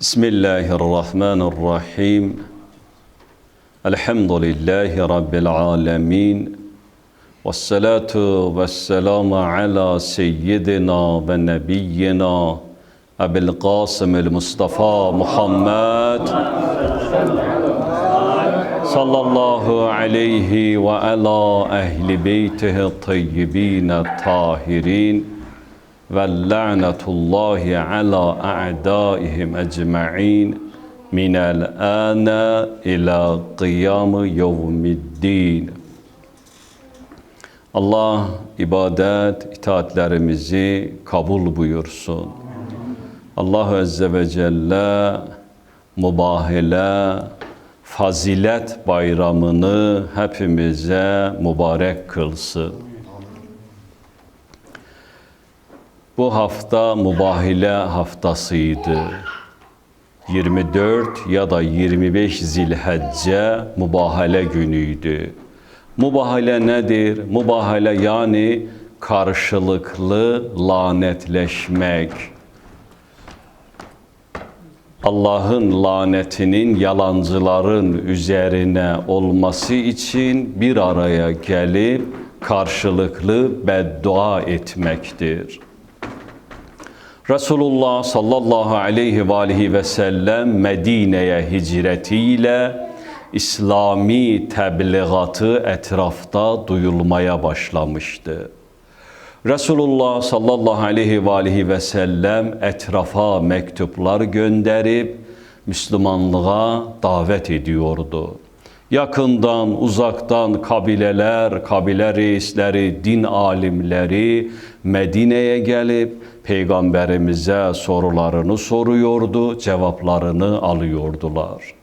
بسم الله الرحمن الرحيم. الحمد لله رب العالمين والصلاة والسلام على سيدنا ونبينا أبي القاسم المصطفى محمد. sallallahu aleyhi ve ala ehli beytihi tayyibine tahirin ve la'netullahi ala a'daihim ecma'in minel ana ila kıyamı yevmiddin. Allah ibadet itaatlerimizi kabul buyursun. Allah Azze ve Celle mübahile, fazilet bayramını hepimize mübarek kılsın. Bu hafta mübahile haftasıydı. 24 ya da 25 Zilhecce mübahale günüydü. Mübahale nedir? Mübahale yani karşılıklı lanetleşmek. Allah'ın lanetinin yalancıların üzerine olması için bir araya gelip karşılıklı beddua etmektir. Resulullah sallallahu aleyhi ve aleyhi ve sellem Medine'ye hicretiyle İslami tebliğatı etrafta duyulmaya başlamıştı. Resulullah sallallahu aleyhi ve aleyhi ve sellem etrafa mektuplar gönderip Müslümanlığa davet ediyordu. Yakından, uzaktan kabileler, kabile reisleri, din alimleri Medine'ye gelip peygamberimize sorularını soruyordu, cevaplarını alıyordular.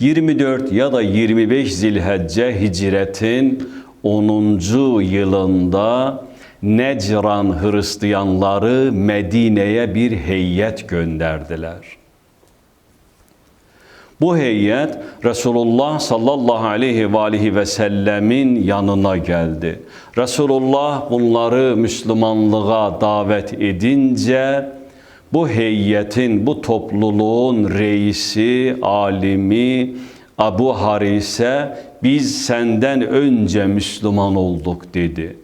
24 ya da 25 Zilhecce hicretin 10. yılında Necran Hristiyanları Medine'ye bir heyet gönderdiler. Bu heyet Resulullah sallallahu aleyhi ve aleyhi ve sellemin yanına geldi. Resulullah bunları Müslümanlığa davet edince bu heyetin, bu topluluğun reisi, alimi Abu Harise biz senden önce Müslüman olduk dedi.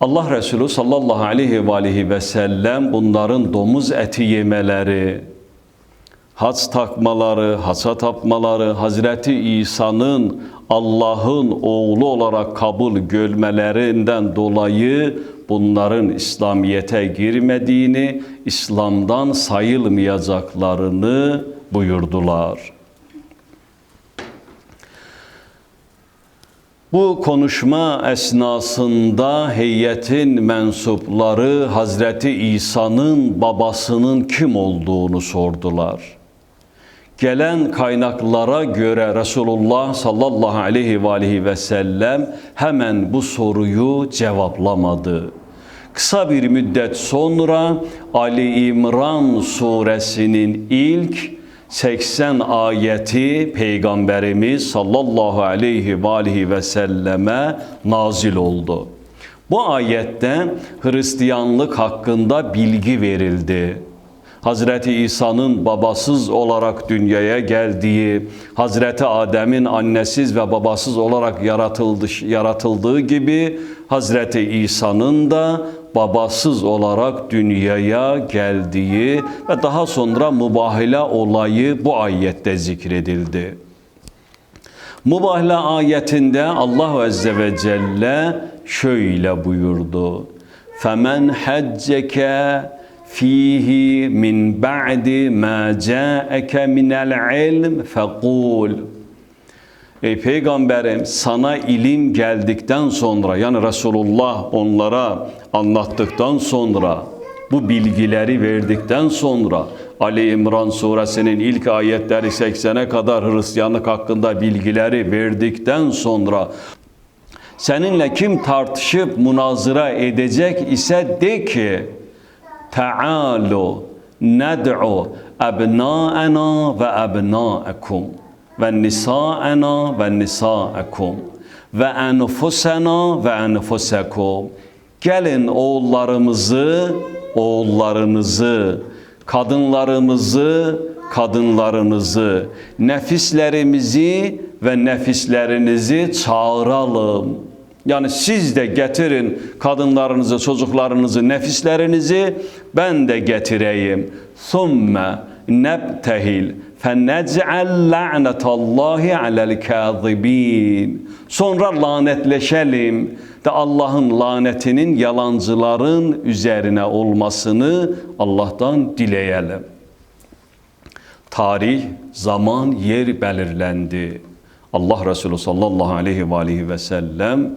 Allah Resulü sallallahu aleyhi ve aleyhi ve sellem bunların domuz eti yemeleri, haç takmaları, haça tapmaları, Hazreti İsa'nın Allah'ın oğlu olarak kabul görmelerinden dolayı bunların İslamiyete girmediğini, İslam'dan sayılmayacaklarını buyurdular. Bu konuşma esnasında heyetin mensupları Hazreti İsa'nın babasının kim olduğunu sordular. Gelen kaynaklara göre Resulullah sallallahu aleyhi ve aleyhi ve sellem hemen bu soruyu cevaplamadı. Kısa bir müddet sonra Ali İmran suresinin ilk 80 ayeti Peygamberimiz sallallahu aleyhi ve aleyhi ve selleme nazil oldu. Bu ayette Hristiyanlık hakkında bilgi verildi. Hazreti İsa'nın babasız olarak dünyaya geldiği, Hazreti Adem'in annesiz ve babasız olarak yaratıldı, yaratıldığı gibi Hazreti İsa'nın da babasız olarak dünyaya geldiği ve daha sonra mübahile olayı bu ayette zikredildi. Mübahile ayetinde Allah Azze ve Celle şöyle buyurdu. فَمَنْ حَجَّكَ fihi min ba'di ma ca'eke minel ilm fekul Ey peygamberim sana ilim geldikten sonra yani Resulullah onlara anlattıktan sonra bu bilgileri verdikten sonra Ali İmran suresinin ilk ayetleri 80'e kadar Hristiyanlık hakkında bilgileri verdikten sonra seninle kim tartışıp münazıra edecek ise de ki Tealu ned'u ebnâena ve ebnâekum ve nisâena ve nisâekum ve enfusena ve enfusekum. Gelin oğullarımızı, oğullarınızı, kadınlarımızı, kadınlarınızı, nefislerimizi ve nefislerinizi çağıralım. Yani siz de getirin kadınlarınızı, çocuklarınızı, nefislerinizi ben de getireyim. Thumme nebtehil fennec'al la'netallahi alel kâzibîn. Sonra lanetleşelim de Allah'ın lanetinin yalancıların üzerine olmasını Allah'tan dileyelim. Tarih, zaman, yer belirlendi. Allah Resulü sallallahu aleyhi ve aleyhi ve sellem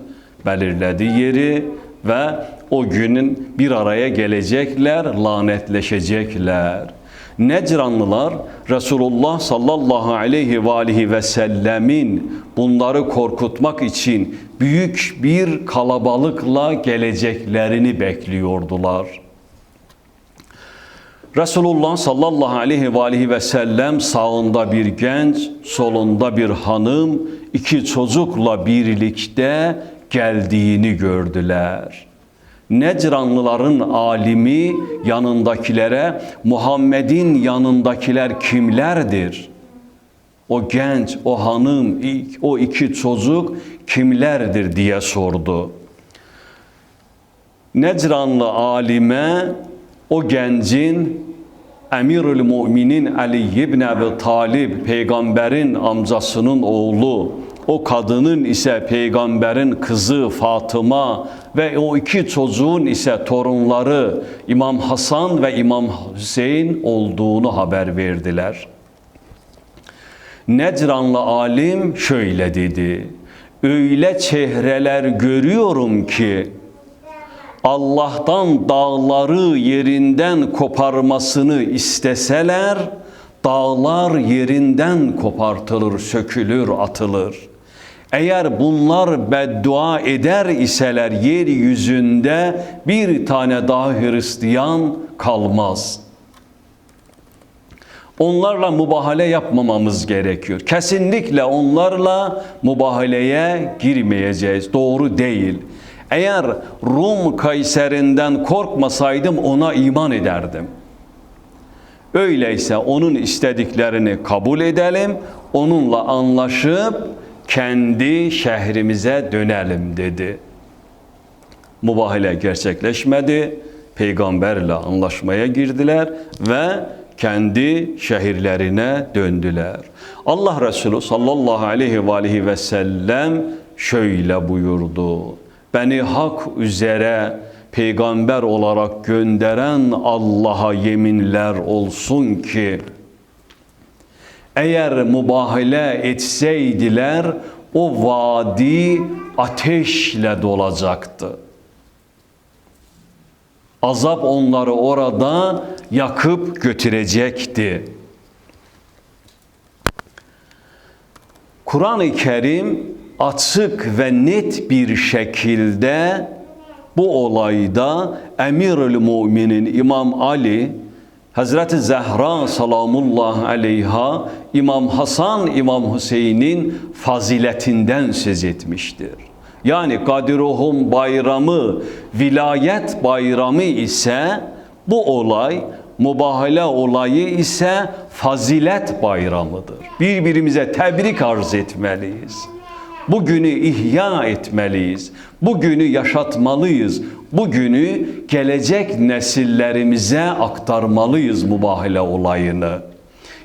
belirledi yeri ve o günün bir araya gelecekler, lanetleşecekler. Necranlılar Resulullah sallallahu aleyhi ve aleyhi ve sellemin bunları korkutmak için büyük bir kalabalıkla geleceklerini bekliyordular. Resulullah sallallahu aleyhi ve aleyhi ve sellem sağında bir genç, solunda bir hanım, iki çocukla birlikte geldiğini gördüler. Necranlıların alimi yanındakilere Muhammed'in yanındakiler kimlerdir? O genç, o hanım, o iki çocuk kimlerdir diye sordu. Necranlı alime o gencin Emirül Müminin Ali ibn Ebi Talib peygamberin amcasının oğlu o kadının ise peygamberin kızı Fatıma ve o iki çocuğun ise torunları İmam Hasan ve İmam Hüseyin olduğunu haber verdiler. Necranlı alim şöyle dedi. Öyle çehreler görüyorum ki Allah'tan dağları yerinden koparmasını isteseler dağlar yerinden kopartılır, sökülür, atılır. Eğer bunlar beddua eder iseler yeryüzünde bir tane daha Hristiyan kalmaz. Onlarla mübahale yapmamamız gerekiyor. Kesinlikle onlarla mübahaleye girmeyeceğiz. Doğru değil. Eğer Rum Kayseri'nden korkmasaydım ona iman ederdim. Öyleyse onun istediklerini kabul edelim, onunla anlaşıp kendi şehrimize dönelim dedi. Mubahile gerçekleşmedi. Peygamberle anlaşmaya girdiler ve kendi şehirlerine döndüler. Allah Resulü sallallahu aleyhi ve aleyhi ve sellem şöyle buyurdu. Beni hak üzere peygamber olarak gönderen Allah'a yeminler olsun ki eğer mübahale etseydiler o vadi ateşle dolacaktı. Azap onları orada yakıp götürecekti. Kur'an-ı Kerim açık ve net bir şekilde bu olayda Emirül Müminin İmam Ali, Hazreti Zehra salamullah aleyha, İmam Hasan, İmam Hüseyin'in faziletinden söz etmiştir. Yani Kadiruhum bayramı, vilayet bayramı ise bu olay, mübahale olayı ise fazilet bayramıdır. Birbirimize tebrik arz etmeliyiz. Bugünü ihya etmeliyiz. Bugünü yaşatmalıyız. Bugünü gelecek nesillerimize aktarmalıyız mübahale olayını.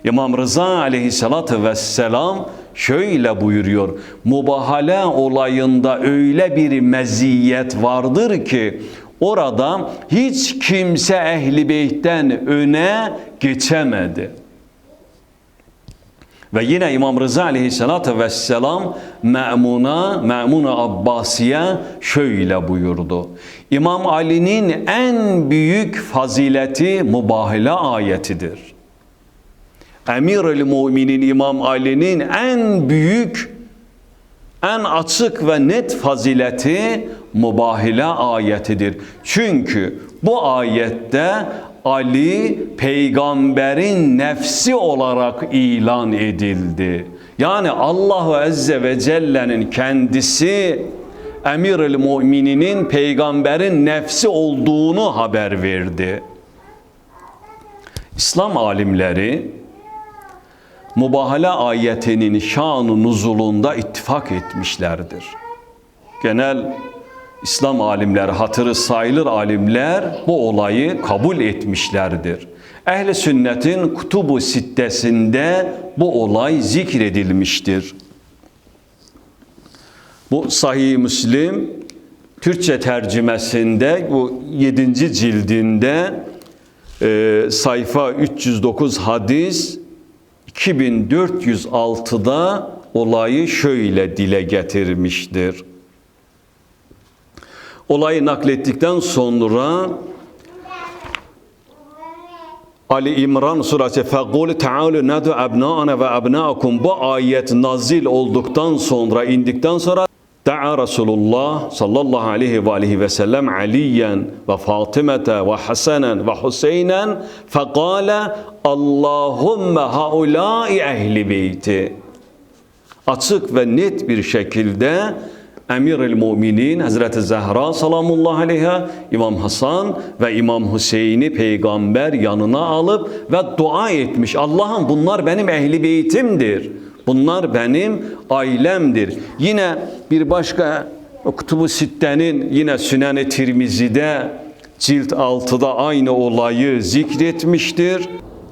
İmam Rıza aleyhissalatü vesselam şöyle buyuruyor. Mubahale olayında öyle bir meziyet vardır ki orada hiç kimse ehli beytten öne geçemedi. Ve yine İmam Rıza aleyhissalatü vesselam Me'muna, Me'muna Abbasiye şöyle buyurdu. İmam Ali'nin en büyük fazileti mübahile ayetidir. Emir-ül Müminin İmam Ali'nin en büyük, en açık ve net fazileti mübahile ayetidir. Çünkü bu ayette Ali peygamberin nefsi olarak ilan edildi. Yani Allahu Azze ve Celle'nin kendisi Emirül Mümininin peygamberin nefsi olduğunu haber verdi. İslam alimleri mübahale ayetinin şanı nuzulunda ittifak etmişlerdir. Genel İslam alimleri, hatırı sayılır alimler bu olayı kabul etmişlerdir. Ehli sünnetin kutubu sittesinde bu olay zikredilmiştir. Bu Sahih Müslim Türkçe tercümesinde bu 7. cildinde e, sayfa 309 hadis 2406'da olayı şöyle dile getirmiştir Olayı naklettikten sonra Ali İmran suresi فَقُولِ تَعَالُ نَدُ أَبْنَاءَنَا وَأَبْنَاءَكُمْ Bu ayet nazil olduktan sonra, indikten sonra Da'a Resulullah sallallahu aleyhi ve aleyhi ve sellem Aliyen ve Fatimete ve Hasenen ve Hüseynen fekale Allahümme haulâi ehli beyti açık ve net bir şekilde Emirül Müminin Hazreti Zehra salamullahi aleyha İmam Hasan ve İmam Hüseyin'i peygamber yanına alıp ve dua etmiş. Allah'ım bunlar benim ehli beytimdir. Bunlar benim ailemdir. Yine bir başka Kutubu Sitte'nin yine Sünen-i Tirmizi'de cilt 6'da aynı olayı zikretmiştir.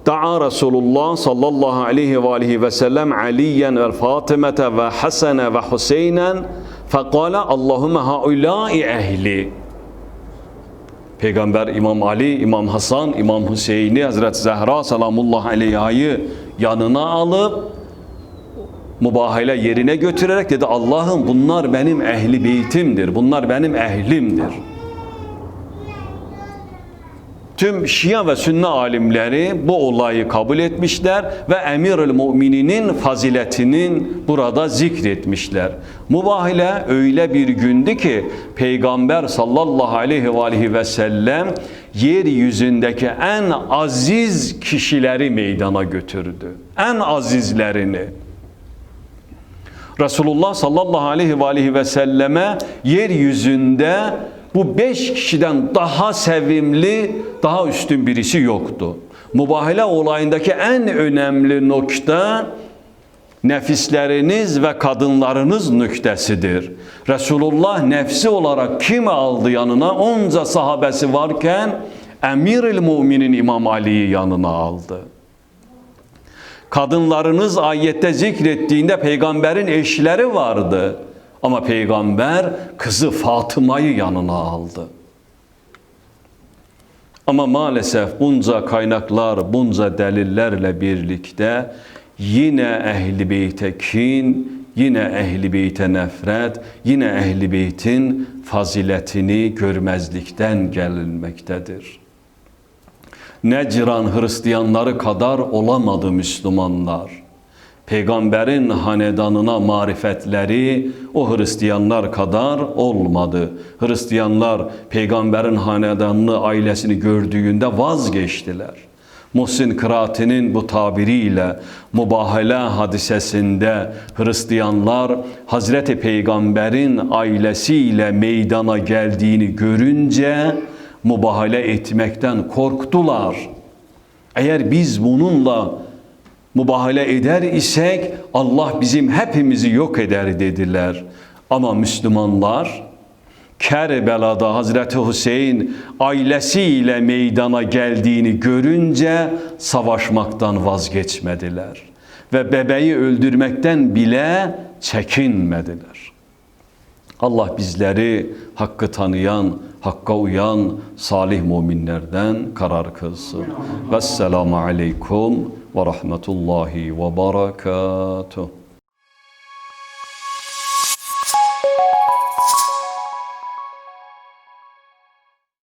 Da'a Resulullah sallallahu aleyhi ve aleyhi ve sellem Aliyen ve Fatimete ve Hasene ve Hüseynen fekale Allahümme haulâi ehli Peygamber İmam Ali, İmam Hasan, İmam Hüseyin'i Hazreti Zehra salamullahi aleyha'yı yanına alıp mübahale yerine götürerek dedi Allah'ım bunlar benim ehli beytimdir. Bunlar benim ehlimdir. Tüm Şia ve Sünni alimleri bu olayı kabul etmişler ve Emirül Mümininin faziletinin burada zikretmişler. Mübahile öyle bir gündü ki Peygamber sallallahu aleyhi ve aleyhi ve sellem yeryüzündeki en aziz kişileri meydana götürdü. En azizlerini. Resulullah sallallahu aleyhi ve aleyhi ve selleme yeryüzünde bu beş kişiden daha sevimli, daha üstün birisi yoktu. Mübahale olayındaki en önemli nokta nefisleriniz ve kadınlarınız nüktesidir. Resulullah nefsi olarak kimi aldı yanına? Onca sahabesi varken Emirül Müminin İmam Ali'yi yanına aldı. Kadınlarınız ayette zikrettiğinde peygamberin eşleri vardı. Ama peygamber kızı Fatıma'yı yanına aldı. Ama maalesef bunca kaynaklar, bunca delillerle birlikte yine ehli beyte kin, yine ehli beyte nefret, yine ehli beytin faziletini görmezlikten gelinmektedir. Necran Hristiyanları kadar olamadı Müslümanlar. Peygamberin hanedanına marifetleri o Hristiyanlar kadar olmadı. Hristiyanlar peygamberin hanedanını, ailesini gördüğünde vazgeçtiler. Muhsin Kıraati'nin bu tabiriyle mübahale hadisesinde Hristiyanlar Hazreti Peygamber'in ailesiyle meydana geldiğini görünce mübahale etmekten korktular. Eğer biz bununla mübahale eder isek Allah bizim hepimizi yok eder dediler. Ama Müslümanlar Kerbela'da Hazreti Hüseyin ailesiyle meydana geldiğini görünce savaşmaktan vazgeçmediler. Ve bebeği öldürmekten bile çekinmediler. Allah bizleri hakkı tanıyan, hakka uyan salih müminlerden karar kılsın. Vesselamu aleykum ve rahmetullahi ve berekatuhu.